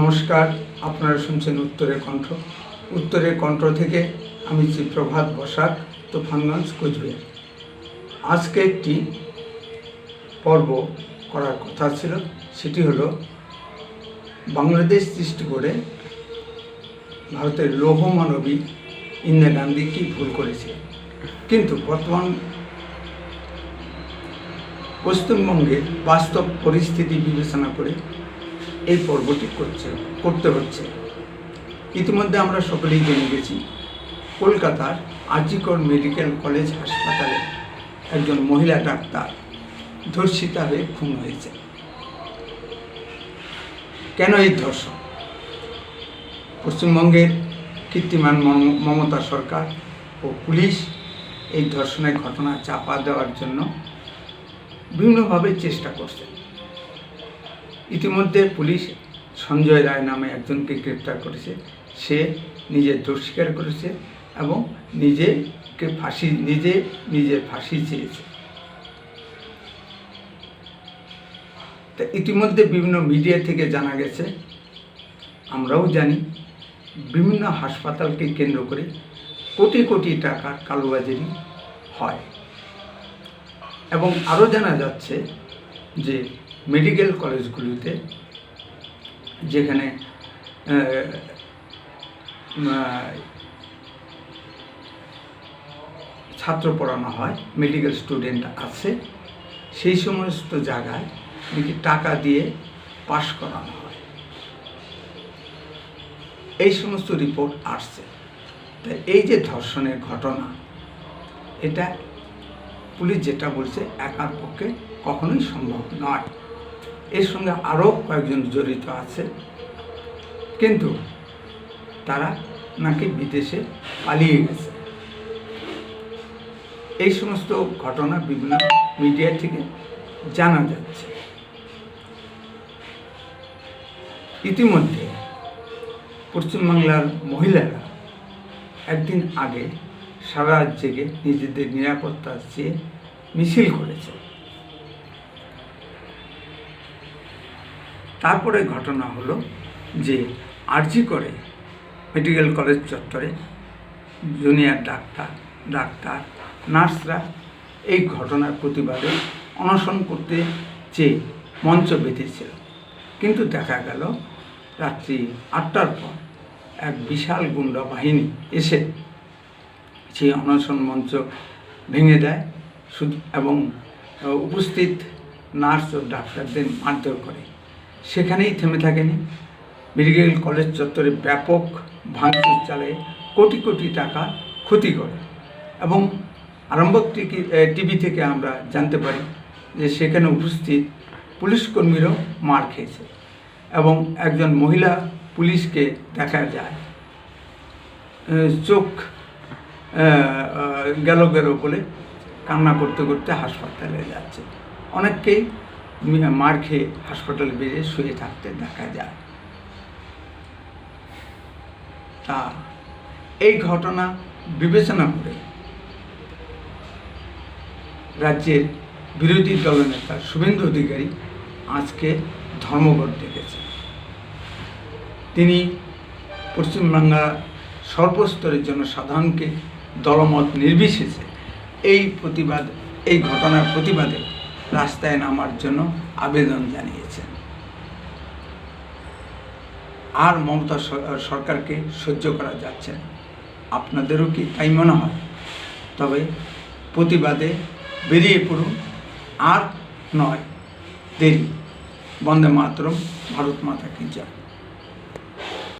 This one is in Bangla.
নমস্কার, আপনারা শুনছেন উত্তরের কণ্ঠ। উত্তরের কণ্ঠ থেকে আমি শ্রী প্রভাত বসাক তুফানগঞ্জ কোচবিহার। আজকে একটি পর্ব করার কথা ছিল, সেটি হলো বাংলাদেশ সৃষ্টি করে ভারতের লৌহ মানবী ইন্দিরা গান্ধী কী ভুল করেছে? কিন্তু বর্তমান পশ্চিমবঙ্গের বাস্তব পরিস্থিতি বিবেচনা করে এই পর্বটি করছে, করতে হচ্ছে। ইতিমধ্যে আমরা সকলেই জেনে গেছি, কলকাতার আজিকর মেডিকেল কলেজ হাসপাতালে একজন মহিলা ডাক্তার ধর্ষিতা হয়ে খুন হয়েছে। কেন এই ধর্ষণ? পশ্চিমবঙ্গের কীর্তিমান মম- মমতা সরকার ও পুলিশ এই ধর্ষণের ঘটনা চাপা দেওয়ার জন্য বিভিন্নভাবে চেষ্টা করছে ইতিমধ্যে পুলিশ সঞ্জয় রায় নামে একজনকে গ্রেপ্তার করেছে। সে নিজের দোষ স্বীকার করেছে এবং নিজেকে ফাঁসি, নিজে নিজের ফাঁসি চেয়েছে। তা ইতিমধ্যে বিভিন্ন মিডিয়া থেকে জানা গেছে, আমরাও জানি, বিভিন্ন হাসপাতালকে কেন্দ্র করে কোটি কোটি টাকার কালোবাজারি হয়। এবং আরও জানা যাচ্ছে যে মেডিকেল কলেজগুলিতে, যেখানে ছাত্র পড়ানো হয় মেডিকেল স্টুডেন্ট আছে, সেই সমস্ত জায়গায় নাকি টাকা দিয়ে পাশ করানো হয়। এই সমস্ত রিপোর্ট আসছে। তাই এই যে ধর্ষণের ঘটনা, এটা পুলিশ যেটা বলছে, একার পক্ষে কখনোই সম্ভব নয়। এর সঙ্গে আরও কয়েকজন জড়িত আছে। কিন্তু তারা নাকি বিদেশে পালিয়ে গেছে। এই সমস্ত ঘটনা বিভিন্ন মিডিয়া থেকে জানা যাচ্ছে। ইতিমধ্যে পশ্চিমবাংলার মহিলারা একদিন আগে সারা জেগে নিজেদের নিরাপত্তা চেয়ে মিছিল করেছে। তারপরে ঘটনা হলো যে আর্জি করে মেডিকেল কলেজ চত্বরে জুনিয়র ডাক্তার ডাক্তার, নার্সরা এই ঘটনার প্রতিবাদে অনশন করতে চেয়ে মঞ্চ বেঁধেছিল। কিন্তু দেখা গেল রাত্রি আটটার পর এক বিশাল গুন্ডা বাহিনী এসে সেই অনশন মঞ্চ ভেঙে দেয় এবং উপস্থিত নার্স ও ডাক্তারদের মারধর করে। সেখানেই থেমে থাকেনি। মেডিকেল কলেজ চত্বরে ব্যাপক ভাঙচুর চালায় কোটি কোটি টাকা ক্ষতি করে এবং আরম্ভক টিভি থেকে আমরা জানতে পারি যে সেখানে উপস্থিত পুলিশ কর্মীরাও মার খেয়েছে এবং একজন মহিলা পুলিশকে দেখা যায়। চোখ গেল গেল বলে কান্না করতে করতে হাসপাতালে যাচ্ছে। অনেককেই মার খেয়ে হাসপাতালে বেরিয়ে শুয়ে থাকতে দেখা যায়। তা এই ঘটনা বিবেচনা করে রাজ্যের বিরোধী দলনেতা শুভেন্দু অধিকারী আজকে ধর্মঘট ডেকেছে তিনি পশ্চিমবাংলা সর্বস্তরের জন্য সাধারণকে দলমত নির্বিশেষে এই প্রতিবাদ, এই ঘটনার প্রতিবাদে রাস্তায় নামার জন্য আবেদন জানিয়েছেন। আর মমতা সরকারকে সহ্য করা যাচ্ছে আপনাদেরও কি তাই মনে হয়? তবে প্রতিবাদে বেরিয়ে পড়ুন। আর নয়, দেরি। বন্দে মাতরম, ভারত মাতা কি জয়।